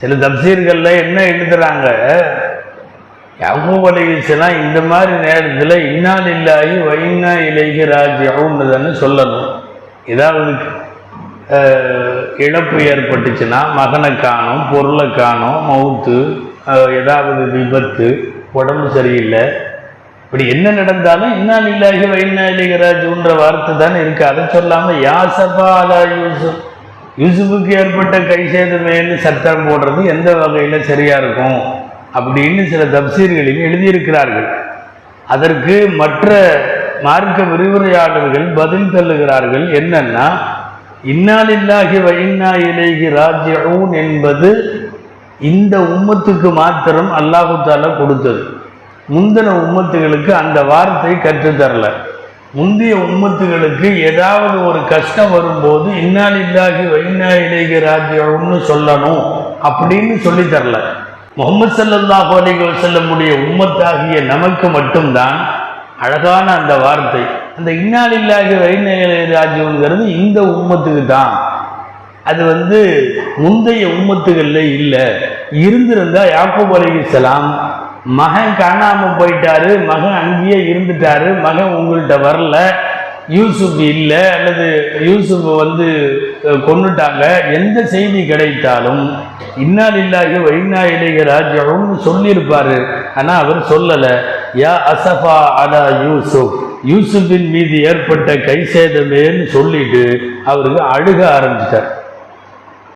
சில தப்சீர்களில் என்ன எழுதுறாங்க? யாக்கூப் அலிஸ்லாம் இந்த மாதிரி நேரத்தில் இன்னால் இல்லாயி வைனா இலகி ராஜ்யம்னு சொல்லணும். ஏதாவது இழப்பு ஏற்பட்டுச்சுன்னா மகனை காணும் பொருளை காணும் மவுத்து ஏதாவது விபத்து உடம்பு சரியில்லை. இப்படி என்ன நடந்தாலும் இன்னால் இல்லாகி வைனா இலைகி ராஜுன்ற வார்த்தை தானே இருக்குது அதை சொல்லாமல் யாசபா அலா யூசுப். யூசுஃபுக்கு ஏற்பட்ட கை சேதமேன்னு சட்டம் போடுறது எந்த வகையில் சரியாக இருக்கும் அப்படின்னு சில தப்சீர்களில் எழுதியிருக்கிறார்கள். அதற்கு மற்ற மார்க்க விரிவுரையாளர்கள் பதில் தள்ளுகிறார்கள். என்னன்னா இன்னாலில்லாகி வைன்னா இலேகி ராஜ்யூன் என்பது இந்த உம்மத்துக்கு மாத்திரம் அல்லாஹு தாலா கொடுத்தது. முந்தின உம்மத்துகளுக்கு அந்த வார்த்தை கற்றுத்தரலை. முந்தைய உம்மத்துகளுக்கு ஏதாவது ஒரு கஷ்டம் வரும்போது இன்னாலில்லாகி வைனா இலேகி ராஜ்யம்னு சொல்லணும் அப்படின்னு சொல்லி தரல. முகமது ஸல்லல்லாஹு அலிகள் செல்லமுடைய உம்மத்தாகிய நமக்கு மட்டும்தான் அழகான அந்த வார்த்தை. அந்த இன்னாலில்லாகி வைனா இலேகி ராஜ்யம்ங்கிறது இந்த உம்மத்துக்கு தான். அது வந்து முந்தைய உம்மத்துகளில் இல்லை. இருந்திருந்தால் யாக்கூப் அலிகலாம் மகன் காணாமல் போயிட்டாரு மகன் அங்கேயே இருந்துட்டாரு மகன் உங்கள்கிட்ட வரல யூசுப் இல்லை அல்லது யூசுப் வந்து கொண்டுட்டாங்க எந்த செய்தி கிடைத்தாலும் இன்னால் இல்லாஹி வைனா இளைய ராஜ்யம்னு சொல்லியிருப்பார். ஆனால் அவர் சொல்லலை யா அசஃபா அலா யூசுப். யூசுஃபின் மீது ஏற்பட்ட கை சேதமேன்னு சொல்லிட்டு அவருக்கு அழுக ஆரம்பித்தார்